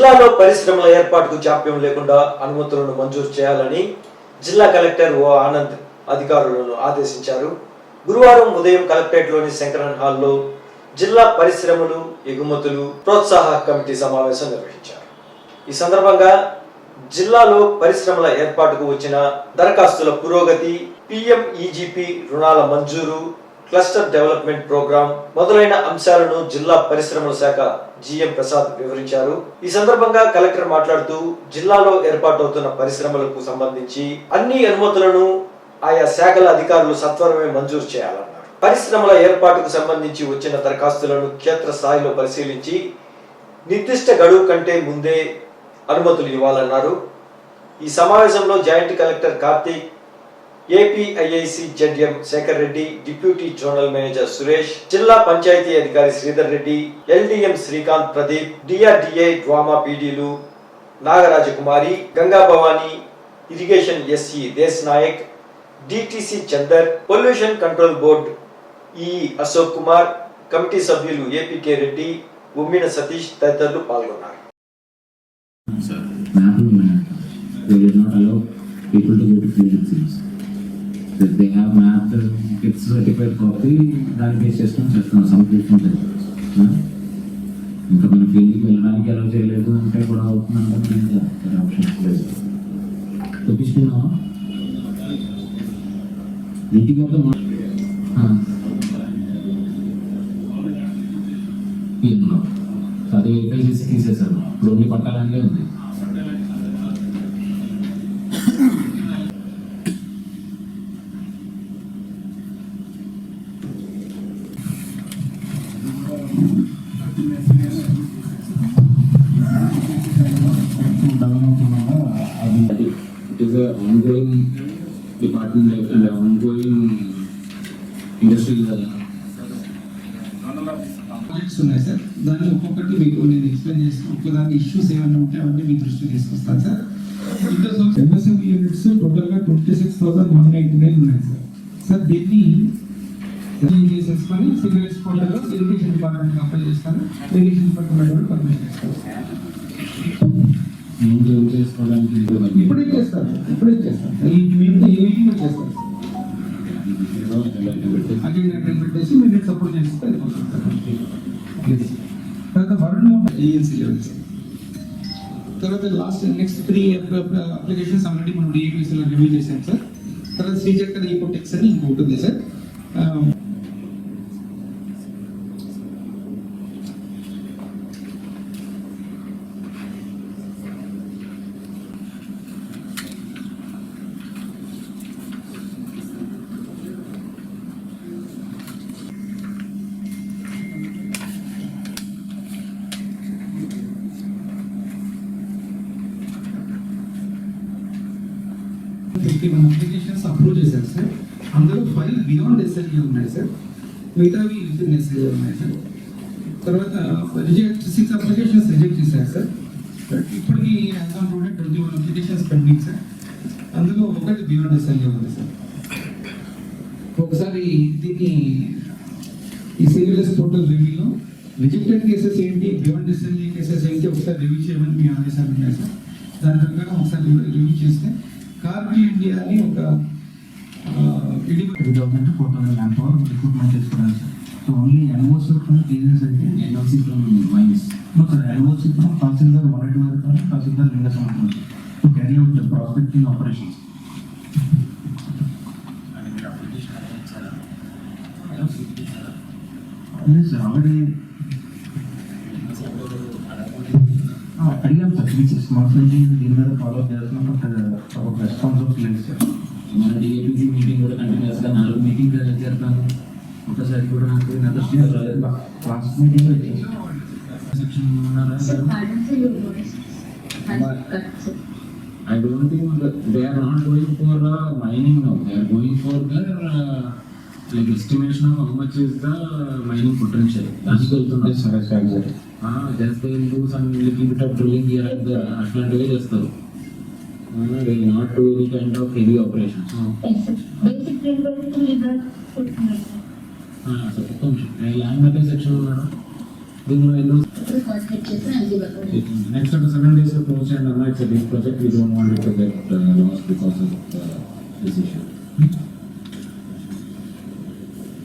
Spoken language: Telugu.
జిల్లాలో పరిశ్రమల ఏర్పాటుకు జాప్యం లేకుండా అనుమతులను మంజూరు చేయాలని జిల్లా కలెక్టర్ ఓ ఆనంద్ అధికారులను ఆదేశించారు. గురువారం ఉదయం కలెక్టరేట్లోని శంకరన్ హాల్లో జిల్లా పరిశ్రమలు ఎగుమతులు ప్రోత్సాహ కమిటీ సమావేశం నిర్వహించారు. ఈ సందర్భంగా జిల్లాలో పరిశ్రమల ఏర్పాటుకు వచ్చిన దరఖాస్తుల పురోగతి పిఎంఈజీపీ రుణాల మంజూరు క్లస్టర్ డెవలప్మెంట్ ప్రోగ్రాం మొదలైన అంశాలను జిల్లా పరిశ్రమల శాఖ జిఎం ప్రసాద్ వివరించారు. ఈ సందర్భంగా కలెక్టర్ మాట్లాడుతూ జిల్లాలో ఏర్పాటవుతున్న పరిశ్రమలకు సంబంధించి అన్ని అనుమతులను ఆయా శాఖల అధికారులు సత్వరమే మంజూరు చేయాలన్నారు. పరిశ్రమల ఏర్పాటుకు సంబంధించి వచ్చిన దరఖాస్తులను క్షేత్ర స్థాయిలో పరిశీలించి నిర్దిష్ట గడువు కంటే ముందే అనుమతులు ఇవ్వాలన్నారు. ఈ సమావేశంలో joint collector Karthik APIIC ZM Shekhar Reddy deputy zonal manager Suresh జిల్లా పంచాయతీ అధికారి Sridhar Reddy LDM Srikanth Pradeep DRDA DWAMA పీడీలు Nagarajakumari Ganga Bhavani irrigation SE Desh Nayak DTC Chander pollution control board ఈ అశోక్ కుమార్ కమిటీ సభ్యులు ఏపీకే రెడ్డి ఉమ్మిన సతీష్ తదితరులు పాల్గొన్నారు. mapping map, not allow people to go to field it seems. If they have దాని బేస్ చేసుకొని చేస్తున్నాం సంప్లీషన్ ఇంకా మనం ఫీల్డ్కి వెళ్ళడానికి ఎలా చేయలేదు అంటే కూడా అవుతుందంటే ఆప్షన్స్ లేదు చూపిస్తున్నావా ఇంటికి వెళ్తే మా- ఆ. ఏంటో? అది వెరిఫై చేసి తీసేశారు ఇప్పుడు ఓన్లీ పట్టాలనే ఉంది It is ongoing department and ongoing industry కదా ప్రాజెక్ట్స్ ఉన్నాయి సార్ దాన్ని ఒక్కొక్కటి మీకు నేను ఎక్స్ప్లెయిన్ చేసి ఒక్కదాని ఇష్యూస్ ఏమైనా ఉంటే అవన్నీ మీ దృష్టికి తీసుకొస్తాను సార్ ఇంట్లో ఎంఎస్ఎంఈ యూనిట్స్ టోటల్గా twenty six thousand one eighty nine ఉన్నాయి సార్ సార్ దీన్ని క్లీన్ చేసేసుకొని సివిల్ పోర్టల్లో ఇరిగేషన్ డిపార్ట్మెంట్ అప్లై చేస్తాను ఇరిగేషన్ డిపార్ట్మెంట్ వాళ్ళు పర్మిషన్ ఇస్తారు నేను ఏం చేసుకోవడానికి ఇవ్వండి. ఇప్పుడే చేస్తాను ఇప్పుడే చేస్తాను ఈ మీరు ఈ మీటింగ్ చేస్తాను ఏదో ఇలా అజెండా పెట్టేసి మీరు సపోర్ట్ చేస్తే అయిపోతుంది తర్వాత వరల్డ్ ఏఎన్సీ లెవెల్ సార్ తర్వాత last next three applications already మనం డిఏబిసిలో రివ్యూ చేసాం సార్ తర్వాత శ్రీచక్ర ఈకోటెక్స్ అని ఇంకొకటి ఉంది sir fifty one applications approve చేశారు సార్ అందులో ఫైవ్ బియాండ్ ఎస్ఎల్ఈ ఉన్నాయి సార్ మిగతావి విత్ ఇన్ ఎస్ఎల్ఈ ఉన్నాయి సార్ తర్వాత రిజెక్ట్ సిక్స్ అప్లికేషన్స్ రిజెక్ట్ చేశారు సార్ ఇప్పటికి as on road twenty one applications pending sir అందులో ఒకటి బియాండ్ ఎస్ఎల్ఈ ఉంది సార్ ఒకసారి దీన్ని ఈ సివిల్ఎస్ పోర్టల్ రివ్యూలో రిజెక్టెడ్ కేసెస్ ఏంటి బియాండ్ ఎస్ఎల్ఈ కేసెస్ ఏంటి ఒకసారి రివ్యూ చేయమని మీ ఆదేశాలు ఉన్నాయి సార్ దాని ప్రకారం ఒకసారి రివ్యూ చేస్తే కార్గిల్ ఇండియా అని ఒక IDP government four thousand land power recruitment చేసుకోవడానికి sir so only NOC from cages అయితే NOC from mines no sir NOC from tahsildar మొదటి వరకు తహసీల్దార్ లింగ సంవత్సరం to carry out the prospecting operations sir already అడిగాం సార్ త్రీ సిక్స్ మంత్స్ నుంచి దీని మీద ఫాలో చేస్తున్నాం బట్ ఒక రెస్పాన్స్ ఆఫ్ లేదు సార్ మన డిఏపిసి మీటింగ్ కూడా కంటిన్యూస్ గా నాలుగు మీటింగ్ చేస్తాను ఒకసారి కూడా నాకు నదృష్టి రాలేదు లాస్ట్ మీటింగ్ సెక్షన్ ఉన్నారా Pardon, sir, your voice has cut, sir. I don't think that they are not going for uh, mining now. They are going for the uh, like estimation of how much is the mining potential. దానికి వెళ్తున్నారు. సరే సార్ సరే Ah, just they will do some little bit of drilling here and there. అట్లాంటివే చేస్తారు. Uh, they will not do any kind of heavy operations. Yes, sir. Basic trade legal footnote. Ah, so ఒక్క నిమిషం. ల్యాండ్ మ్యాపింగ్ సెక్షన్ ఉన్నాడు దీనిలో ఎన్నో ఇప్పుడు కోఆర్డినేట్ చేసి అన్ని వర్క్ నెక్స్ట్ ఒక సెవెన్ డేస్ క్లోజ్ చేయండి అన్న it's big project we don't want to get loss because of this issue